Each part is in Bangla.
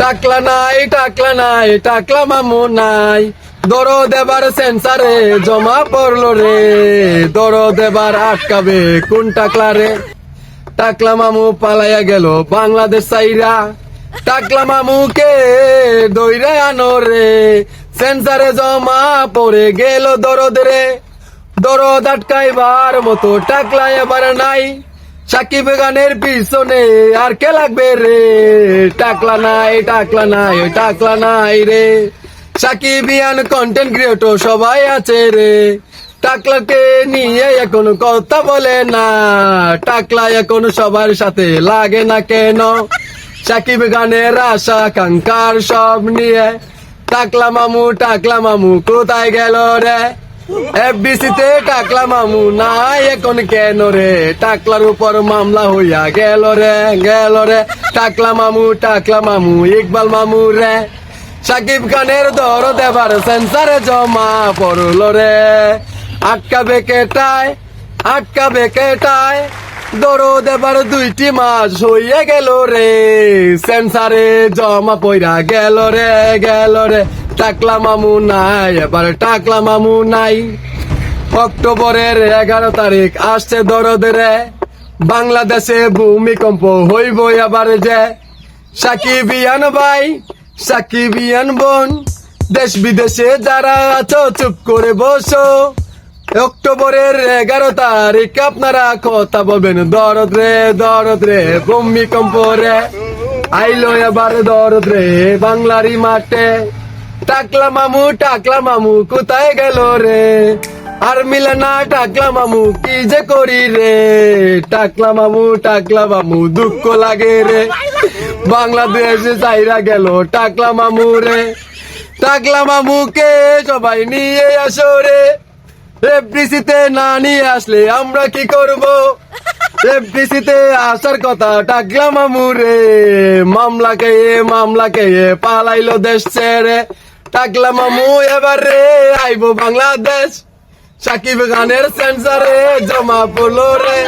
টাকলা নাই টাকলা নাই, টাকলা মামু নাই। দর দেবার সেন্সারে জমা পড়ল রে। দর দেবার আটকাবে কোন টাকলা রে? টাকলা মামু পালাইয়া গেল বাংলাদেশ সাইরা টাকলা মামুকে দইরে আনো রে। সেন্সারে জমা পড়ে গেল দরদ রে। দরদ আটকাইবার মতো টাকলা এবার নাই। সাকিব গানের পিছনে আর কে লাগবে রে? টাকলা নাই টাকলা নাই টাকলা নাই রে। সাকিবিয়ান কন্টেন্ট ক্রিয়েটর সবাই আছে রে। টাকলাকে নিয়ে এখন কথা বলে না। টাকলা এখন সবার সাথে লাগে না কেন? সাকিব গানের আশা কাঙ্কার সব নিয়ে। টাকলা মামু টাকলা মামু, কোথায় গেল রে? এফবিসিতে টাকলা মামু নাই, এখন কেন রে? টাকলার উপর মামলা হইয়া গেল রে গেল রে। টাকলা মামু টাকলা মামু, ইকবাল মামু রে। সাকিব খানের দর দেবার সেন্সারে জমা পড়ল রে। আটকাবে কেটায় আটকাবে কেটায় দর দেবার দুইটি মাস হইয়া গেল রে। সেন্সারে জমা পইরা গেল রে গেল রে। টাকলা মামু নাই, এবার টাকলা মামু নাই। অক্টোবরের এগারো তারিখ আসছে দরদ রে। বাংলাদেশে ভূমিকম্প হইব আবার যে। সাকিবিয়ান ভাই সাকিবিয়ান বোন, দেশ বিদেশে যারা আছো, চুপ করে বসো। অক্টোবরের এগারো তারিখ আপনারা কথা বলবেন, দরদ রে দরদ রে, ভূমিকম্প রে। আইলো এবার দরদ রে বাংলারি মাঠে। টাকলা মামু টাকলা মামু, কোথায় গেল রে? আর মিলে না, টাকলা মামু, কি যে করি রে? টাকলা মামু টাকলা মামু, দুঃখ লাগে রে। বাংলাদেশে চাইরা গেল টাকলা মামু রে। টাকলা মামুকে সবাই নিয়ে আসো রে। এফডিসিতে না নিয়ে আসলে আমরা কি করব? এফডিসিতে আসার কথা টাকলা মামু রে। মামলা কে মামলা কে পালাইলো দেশ ছেড়ে। টাকলা মামু এবার রে আইবো বাংলাদেশ। সাকিব খানের সেন্সারে জমা পড়ল রে।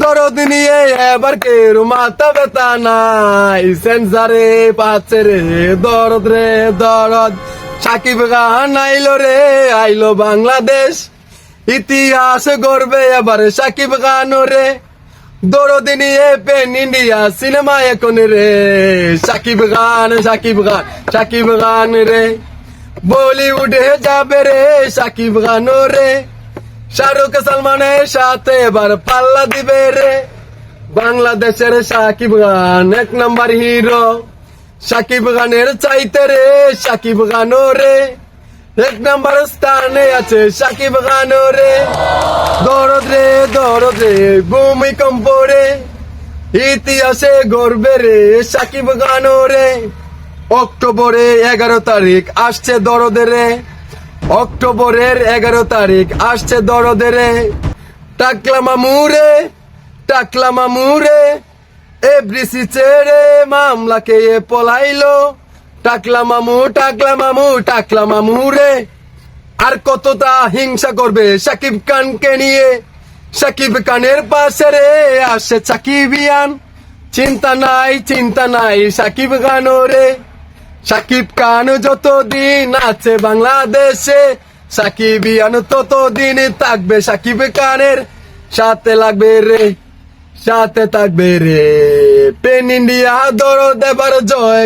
দরদ নিয়ে এবার কে মাথা ব্যথা নাই। সেন্সারে পাচ্ছে রে দরদ রে দরদ। সাকিব খান আইলো রে, আইলো বাংলাদেশ। ইতিহাস গর্বে এবার সাকিব খান রে। দরদ নিয়ে পেন ইন্ডিয়া সিনেমা এখন রে। সাকিব খান সাকিব খান সাকিব খান রে। বলিউডে যাবে রে সাকিব খান রে। শাহরুখ সালমানের সাথে এবার পাল্লা দিবে রে। বাংলাদেশের সাকিব খান এক নম্বর হিরো। সাকিব খানের চাইতে রে সাকিব খান রে। এক নাম্বার স্থানে আছে সাকিব খান রে দরদ রে দরদ রে, ভূমিকম্প রে। ইতিহাসে গর্বে রে সাকিব খান রে অক্টোবরে এগারো তারিখ আসছে দরদে রে। অক্টোবরের এগারো তারিখ আসছে দরদে রে। টাকলা মামু রে, টাকলা মামু রে। এব্রিসি ছেড়ে মামলাকে পলাইলো। টাকলা মামু টাকলা মামু টাকলা মামু রে। আর কতটা হিংসা করবে সাকিব খানকে নিয়ে। সাকিব খানের পাশে রে আসে সাকিবিয়ান চিন্তা নাই চিন্তা নাই, সাকিব খান রে। সাকিব খান যতদিন আছে বাংলাদেশে সাকিবিয়ান ততদিন থাকবে সাকিব খানের সাথে লাগবে রে, সাথে থাকবে রে। পেন ইন্ডিয়া দর দেবার জয়